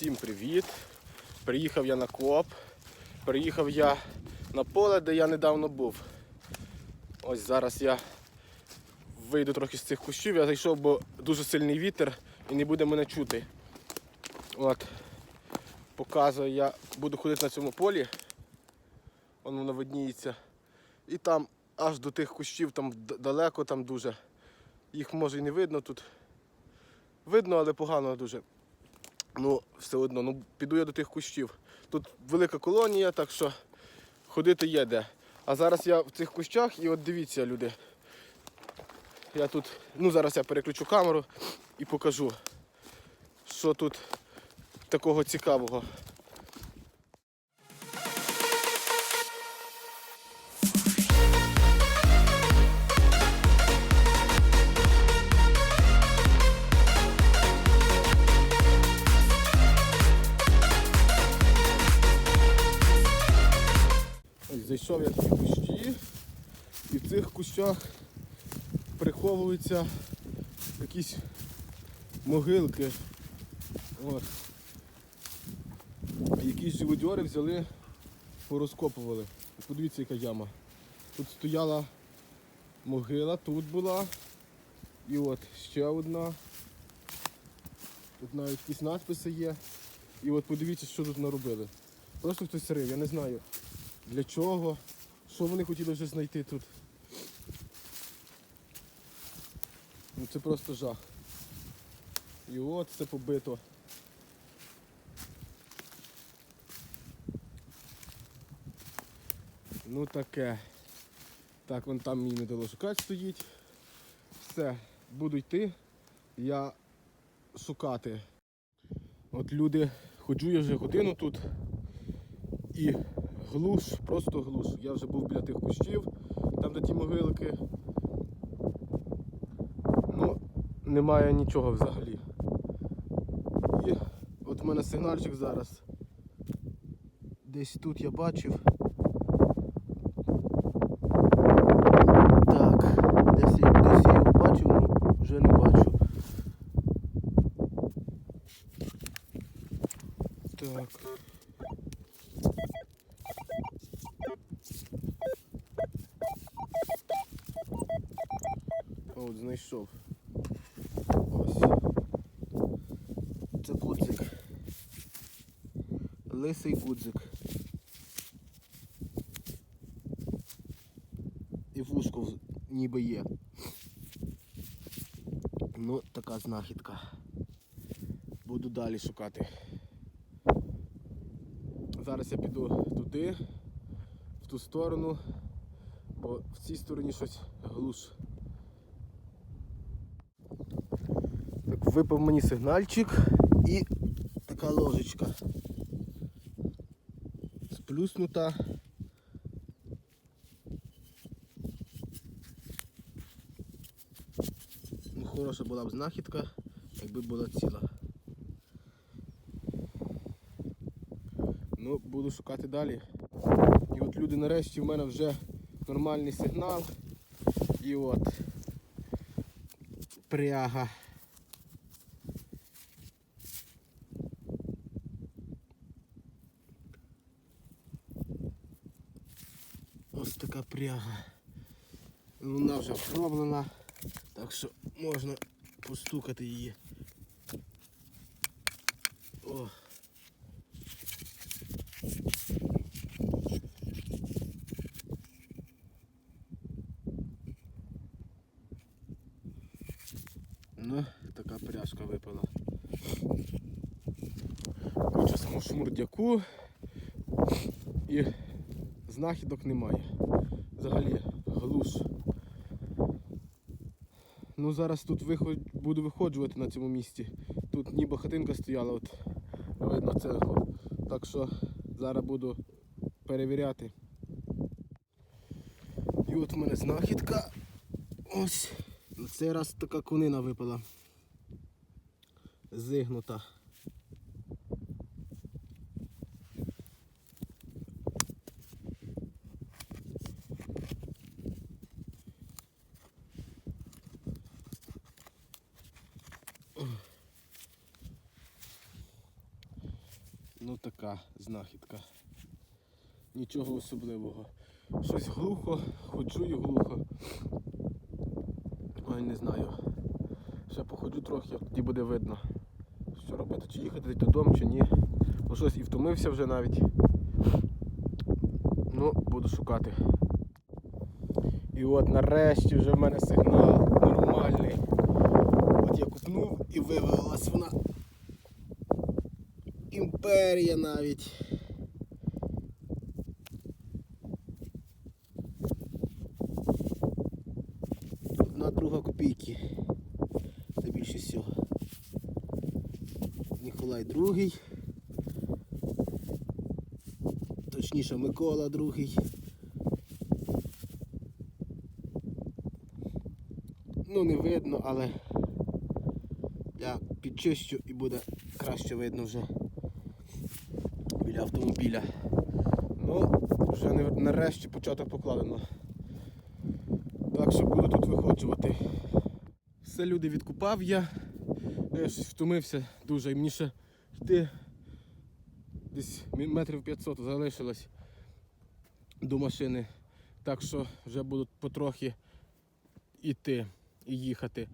Всім привіт! Приїхав я на коп. Приїхав я на поле, де я недавно був. Ось зараз я вийду трохи з цих кущів. Я зайшов, бо дуже сильний вітер і не буде мене чути. От. Показую, я буду ходити на цьому полі. Воно воно видніється. І там аж до тих кущів, там далеко там дуже. Їх може і не видно тут. Видно, але погано дуже. Ну, все одно, ну піду я до тих кущів. Тут велика колонія, так що ходити є де. А зараз я в цих кущах і от дивіться, люди. Я тут, ну зараз я переключу камеру і покажу, що тут такого цікавого. Ось зайшов я ці кущі, і в цих кущах приховуються якісь могилки. От. Якісь живодьори взяли, порозкопували. Подивіться, яка яма. Тут стояла могила, тут була. І от ще одна. Тут навіть якісь надписи є. І от подивіться, що тут наробили. Просто хтось рив, я не знаю для чого, що вони хотіли вже знайти тут. Ну це просто жах. І от це побито. Ну таке. Так, вон там мій металошукач стоїть. Все, буду йти. Я шукати. От люди, ходжу я вже годину тут глуш, просто глуш. Я вже був біля тих кущів, там де ті могилки. Ну, немає нічого взагалі. І от в мене сигнальчик зараз. Десь тут я бачив. Так, десь десь я його бачив, ну вже не бачу. Так. От знайшов. Ось. Це гудзик. Лисий гудзик. І вушко ніби є. Ну, така знахідка. Буду далі шукати. Зараз я піду туди, в ту сторону, бо в цій стороні щось глуш. Так, випав мені сигнальчик і така ложечка. Сплюснута. Ну, Хороша була б знахідка, якби була ціла. Ну, буду шукати далі. І от люди нарешті в мене вже нормальний сигнал. І от пряга. така пряга. Вона вже проблена, так що можна постукати її. О. Ну, така пряжка випала. Куча саму шмурдяку і знахідок немає. Взагалі глуш. Ну зараз тут виход... буду виходжувати на цьому місці. Тут ніби хатинка стояла, от видно цеглу. Так що зараз буду перевіряти. І от в мене знахідка. Ось. На цей раз така конина випала. Зигнута. Ну така знахідка. Нічого особливого. Щось глухо, ходжу і глухо. Ой, не знаю. Ще походжу трохи, тоді буде видно, що робити, чи їхати додому, чи ні. Бо щось і втомився вже навіть. Ну, буду шукати. І от нарешті вже в мене сигнал я купнув і вивелась вона. Імперія навіть. Одна друга копійки. Це більше всього. Ніколай другий. Точніше Микола другий. Ну не видно, але я підчищу і буде краще видно вже біля автомобіля. Ну, вже нарешті початок покладено. Так що буду тут виходжувати. Все люди відкупав я. Я щось втомився дуже і мені ще йти десь метрів 500 залишилось до машини. Так що вже буду потрохи йти і їхати.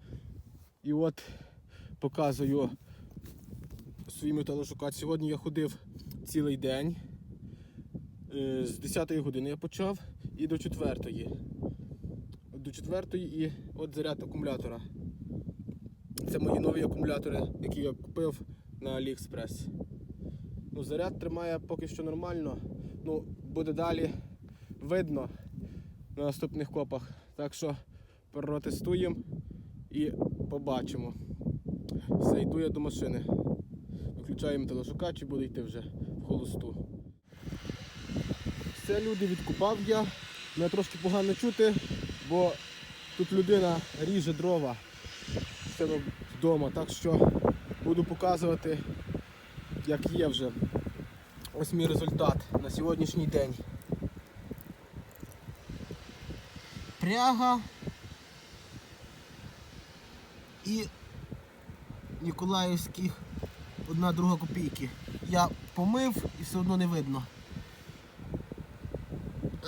І от показую свій металошукач. Сьогодні я ходив цілий день. Е, З 10 години я почав і до 4. До 4 і от заряд акумулятора. Це мої нові акумулятори, які я купив на AliExpress. Ну, заряд тримає поки що нормально. Ну, буде далі видно на наступних копах. Так що протестуємо і побачимо. Все, йду я до машини. Виключаємо телешукач і буду йти вже в холосту. Все, люди, відкупав я. Мене трошки погано чути, бо тут людина ріже дрова в себе вдома. Так що буду показувати, як є вже. Ось мій результат на сьогоднішній день. Пряга і Ніколаївських одна друга копійки. Я помив і все одно не видно.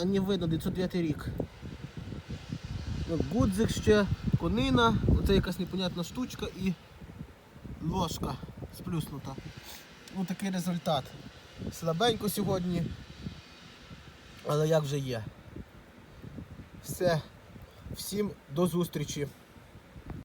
А не видно 909 рік. Гудзик ще, конина, оце якась непонятна штучка і ложка сплюснута. Ось такий результат. Слабенько сьогодні, але як вже є. Все. Всім до зустрічі.